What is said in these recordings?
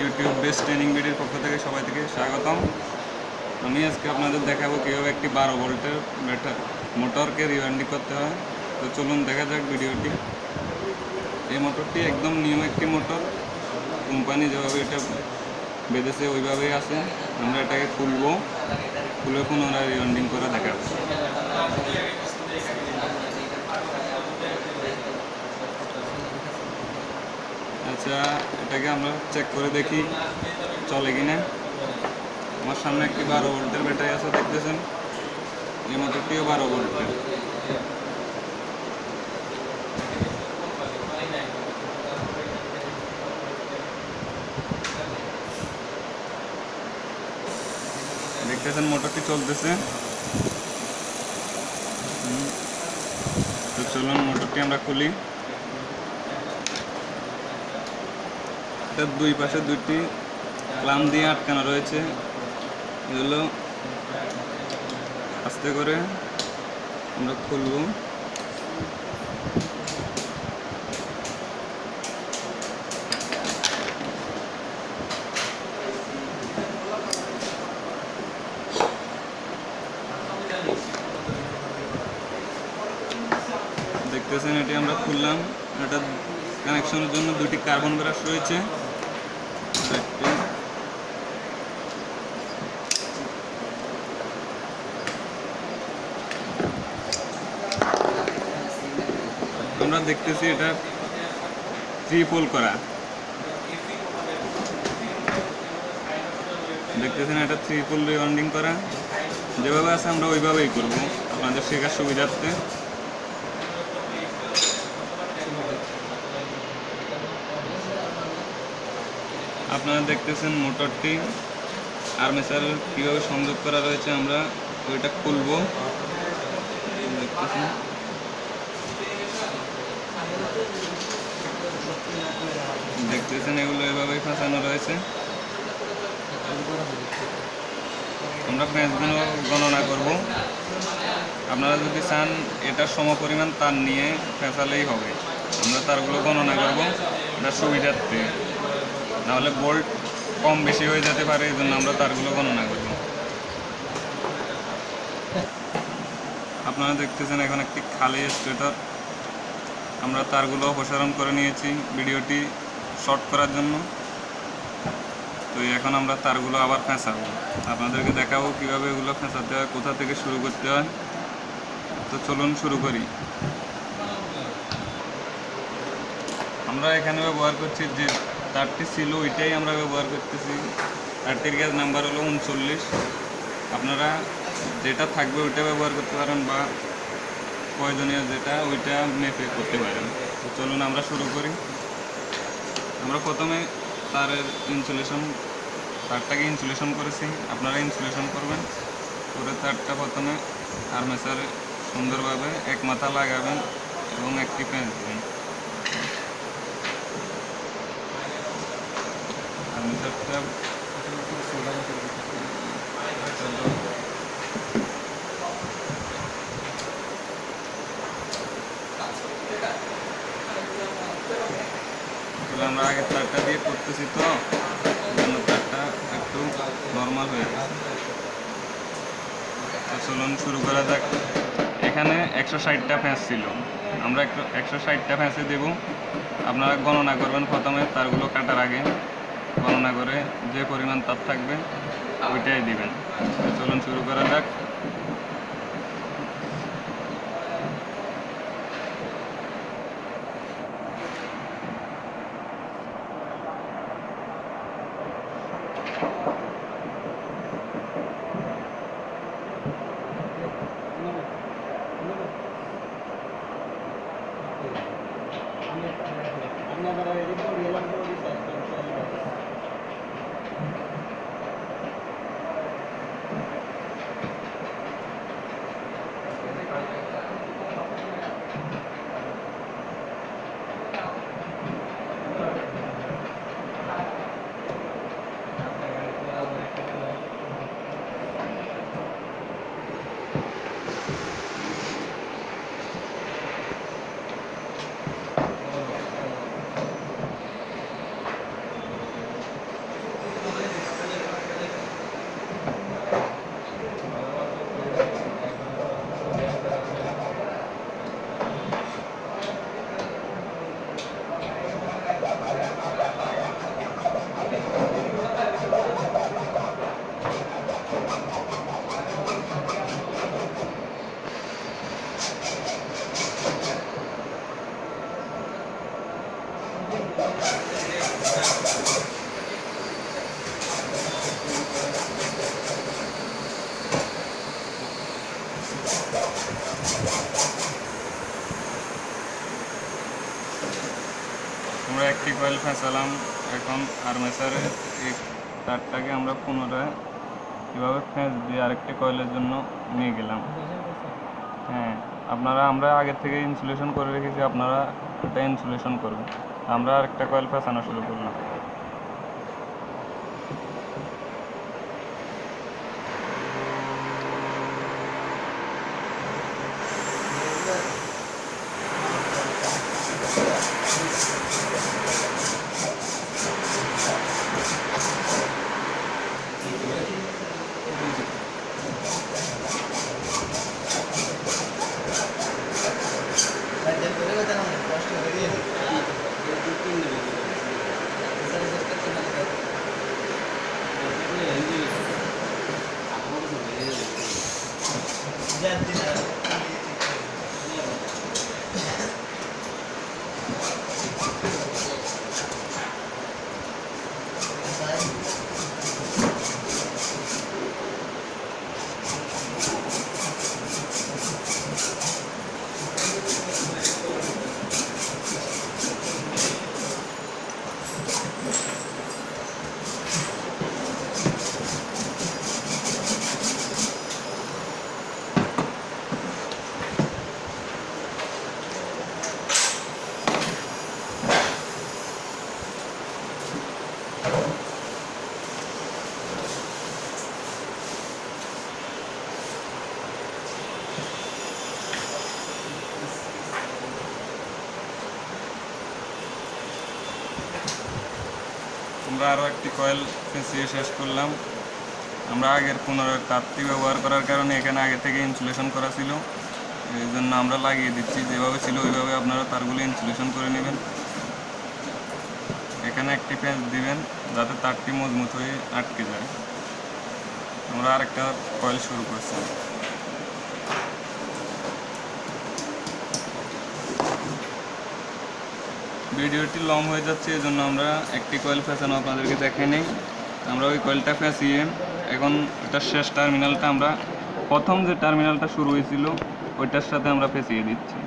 YouTube best training ভিডিওর পক্ষ থেকে সবাই থেকে স্বাগতম। আমি আজকে আপনাদের দেখাবো কীভাবে একটি বারো ভোল্টের ব্যাটার মোটরকে রিওয়ার্ডিং করতে হয়। তো চলুন দেখা যাক ভিডিওটি। এই মোটরটি একদম নিয়ম একটি মোটর। কোম্পানি যেভাবে এটা বেঁধেছে, ওইভাবেই আছে। আমরা এটাকে খুলবো। খুলে পুনরায় রিওয়ার্ডিং করে দেখাবো এটাকে আমরা চেক করে দেখি চলে কিনা। আমার সামনে একটি বারো ভোল্টের ব্যাটারি আছে, দেখতেছেন? এই মোটরটিও বারো ভোল্টের। দেখতেছেন মোটরটি চলতেছে? তো চলুন মোটরটি আমরা খুলি। এটার দুই পাশে দুটি ক্লাম দিয়ে আটকানো রয়েছে। এগুলো আস্তে করে আমরা খুলবো দেখতেছেন এটি আমরা খুললাম এটা কানেকশনের জন্য দুটি কার্বন ব্রাশ রয়েছে। আমরা দেখতেছি এটা থ্রি পোল করা। দেখতেছেন এটা থ্রি পোল রিওয়ান্ডিং করা। যেভাবে আছে আমরা ওইভাবেই করব। আপনাদের শেখার সুবিধার্থে। আপনারা দেখতেছেন মোটরটি আর্মেচার কীভাবে সংযোগ করা রয়েছে আমরা ওইটা খুলবো। দেখতেছেন। দেখতেছেন এগুলো এভাবেই ফাঁসানো রয়েছে। আমরা ফ্যাঁসগুলো গণনা করব। আপনারা যদি চান এটার সমপরিমাণ তার নিয়ে ফেঁসালেই হবে। আমরা তারগুলো গণনা করব। এটা সুবিধার্থে। নাহলে বোল্ট কম বেশি হয়ে যেতে পারে, এই জন্য আমরা তারগুলো গণনা করব। আপনারা দেখতেছেন এখন একটি খালি স্টেটর আমরা তারগুলো অপসারণ করে নিয়েছি ভিডিওটি শর্ট করার জন্য। তো এখন আমরা তারগুলো আবার ফেঁসাবো। আপনাদেরকে দেখাবো কীভাবে এগুলো ফেঁসাতে হয়, কোথা থেকে শুরু করতে হয়। তো চলুন শুরু করি। আমরা এখানে ব্যবহার করছি যে তারটি ছিল, ওইটাই আমরা ব্যবহার করতেছি। তারটির গ্যাস নাম্বার হলো উনচল্লিশ। আপনারা যেটা থাকবে ওইটা ব্যবহার করতে পারেন বা প্রয়োজনীয় যেটা, ওইটা মেপে করতে পারেন। চলুন আমরা শুরু করি। আমরা প্রথমে তারের ইনসুলেশন তারটাকে ইনসুলেশন করেছি। আপনারা ইনসুলেশন করবেন। করে তারটা প্রথমে আর্মেচারে সুন্দরভাবে এক মাথা লাগাবেন এবং একটি প্যাঁচ দেবেন আর্মেচারটা আসলে আমরা আগে তারটা দিয়ে করতেছি তো। জন্য তারটা একটু নর্মাল হয়ে গেছে। চলুন শুরু করা যাক। এখানে একশো ষাটটা ফ্যাঁস ছিল। আমরা একশো ষাটটা ফ্যাঁসে দেব। আপনারা গণনা করবেন প্রথমে, তারগুলো কাটার আগে। গণনা করে যে পরিমাণ তাপ থাকবে ওইটাই দিবেন। চলুন শুরু করা যাক। ফেসালাম এখন আর্মেচারে এই তারটাকে আমরা পুনরায় কীভাবে ফেঁস দিয়ে আরেকটি কয়েলের জন্য নিয়ে গেলাম। হ্যাঁ আপনারা, আমরা আগে থেকে ইনসুলেশন করে রেখেছি, আপনারা এটা ইনসুলেশন করবেন। আমরা আরেকটা কয়েল ফেসানো শুরু করলাম। Gracias. আমরা আরও একটি কয়েল ফেঁসিয়ে শেষ করলাম। আমরা আগের পুনরায় তারটি ব্যবহার করার কারণে এখানে আগে থেকে ইনসুলেশন করা ছিল। এই জন্য আমরা লাগিয়ে দিচ্ছি, যেভাবে ছিল ওইভাবে আপনারা তারগুলো ইনসুলেশন করে নেবেন। এখানে একটি ফেঁস দিবেন, যাতে তারটি মজবুত হয়ে আটকে যায়। আমরা আরেকটা কয়েল শুরু করছি। ভিডিওটি লং হয়ে যাচ্ছে এই জন্য আমরা একটি কয়েল ফেসানো আপনাদেরকে দেখে নিই। আমরা ওই কয়েলটা ফেসিয়ে এখন ওটার শেষ টার্মিনালটা আমরা, প্রথম যে টার্মিনালটা শুরু হয়েছিল, ওইটার সাথে আমরা ফেসিয়ে দিচ্ছি।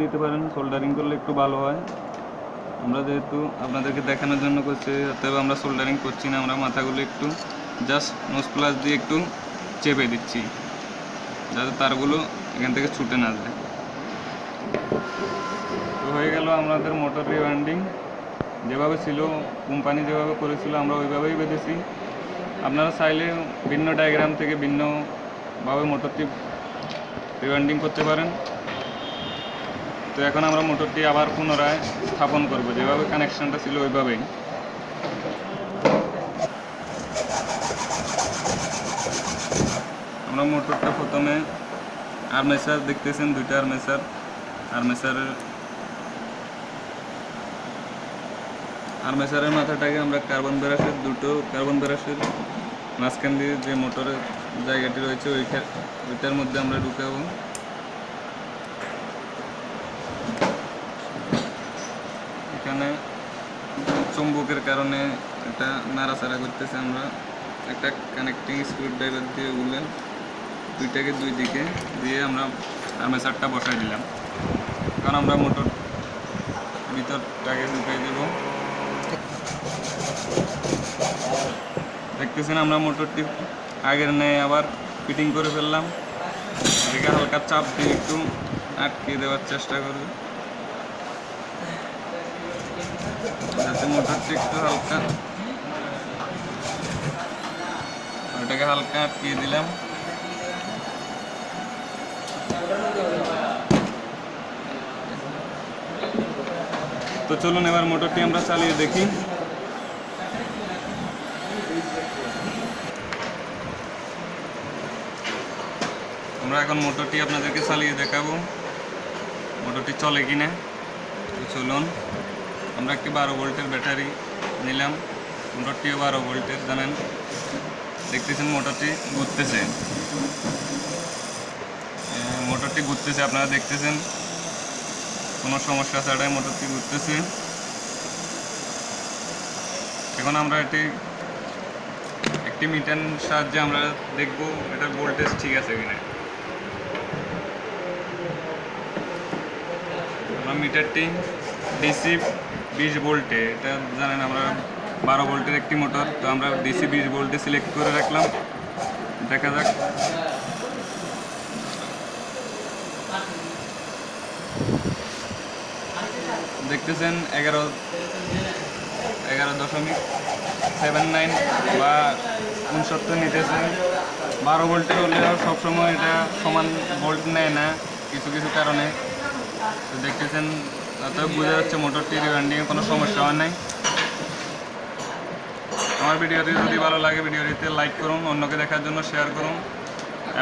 দিতে পারেন সোল্ডারিং করলে একটু ভালো হয়। আমরা যেহেতু আপনাদেরকে দেখানোর জন্য করছি, অতএব আমরা সোল্ডারিং করছি না, আমরা মাথাগুলো একটু জাস্ট নোজ প্লাস দিয়ে একটু চেপে দিচ্ছি, যাতে তারগুলো এখান থেকে ছুটে না যায়। তো হয়ে গেল আমাদের মোটর রিওয়ান্ডিং যেভাবে ছিল কোম্পানি যেভাবে করেছিল, আমরা ওইভাবেই বেঁধেছি। আপনারা চাইলে ভিন্ন ডায়াগ্রাম থেকে ভিন্নভাবে মোটরটি রিওয়ান্ডিং করতে পারেন। তো এখন আমরা মোটরটি আবার পুনরায় স্থাপন করব। যেভাবে কানেকশনটা ছিল ওইভাবেই। আমরা মোটরটা প্রথমে আর্মেচার দেখতেছেন, দুইটা আর্মেচার আর্মেচারের আর্মেচারের মাথাটাকে আমরা কার্বন ব্রাশের দুটো কার্বন ব্রাশের মাঝখান দিয়ে যে মোটরের জায়গাটি রয়েছে ওইটার মধ্যে আমরা ঢুকাবো এখানে চুম্বকের কারণে এটা নাড়াচাড়া করতেছে আমরা। একটা কানেক্টিং স্ক্রু ড্রাইভার দিয়ে উলেন। দুইটাকে দুই দিকে দিয়ে আমরা আর্মেচারটা বসাই দিলাম। কারণ আমরা মোটর ভিতরটাকে ঢুকাই দেব। দেখতেছেন আমরা মোটরটি আগের নেয় আবার ফিটিং করে ফেললাম। এদিকে হালকা চাপ দিয়ে একটু আটকে দেওয়ার চেষ্টা করবে। যাতে মোটরটি একটু হালকা। ওটাকে হালকা আটকিয়ে দিলাম। তো চলুন এবার মোটরটি আমরা চালিয়ে দেখি। আমরা এখন মোটরটি আপনাদেরকে চালিয়ে দেখাবো। মোটরটি চলে কিনা চলুন। আমরা একটি বারো ভোল্টের ব্যাটারি নিলাম। মোটরটিও বারো ভোল্টের, জানেন? দেখতেছেন মোটরটি ঘুরতেছে মোটরটি ঘুরতেছে আপনারা দেখতেছেন? কোনো সমস্যা ছাড়াই মোটরটি ঘুরতেছে এখন আমরা এটি, একটি মিটার সাহায্যে আমরা দেখব এটার ভোল্টেজ ঠিক আছে কিনা। আমরা মিটারটি ডিসি বিশ ভোল্টে, এটা জানেন আমরা বারো ভোল্টের একটি মোটর, তো আমরা ডিসি বিশ ভোল্টে সিলেক্ট করে রাখলাম। দেখা যাক। দেখতেছেন এগারো এগারো দশমিক সেভেন নাইন বা উনসত্তর নিতেছেন। বারো ভোল্টে হলেও সবসময় এটা সমান ভোল্ট নেয় না, কিছু কিছু কারণে। তো দেখতেছেন তাতে বোঝা যাচ্ছে মোটরটির রানিংয়ে কোনো সমস্যা হয় নাই। আমার ভিডিওটি যদি ভালো লাগে, ভিডিওটিতে লাইক করুন, অন্যকে দেখার জন্য শেয়ার করুন,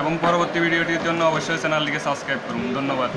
এবং পরবর্তী ভিডিওটির জন্য অবশ্যই চ্যানেলটিকে সাবস্ক্রাইব করুন। ধন্যবাদ।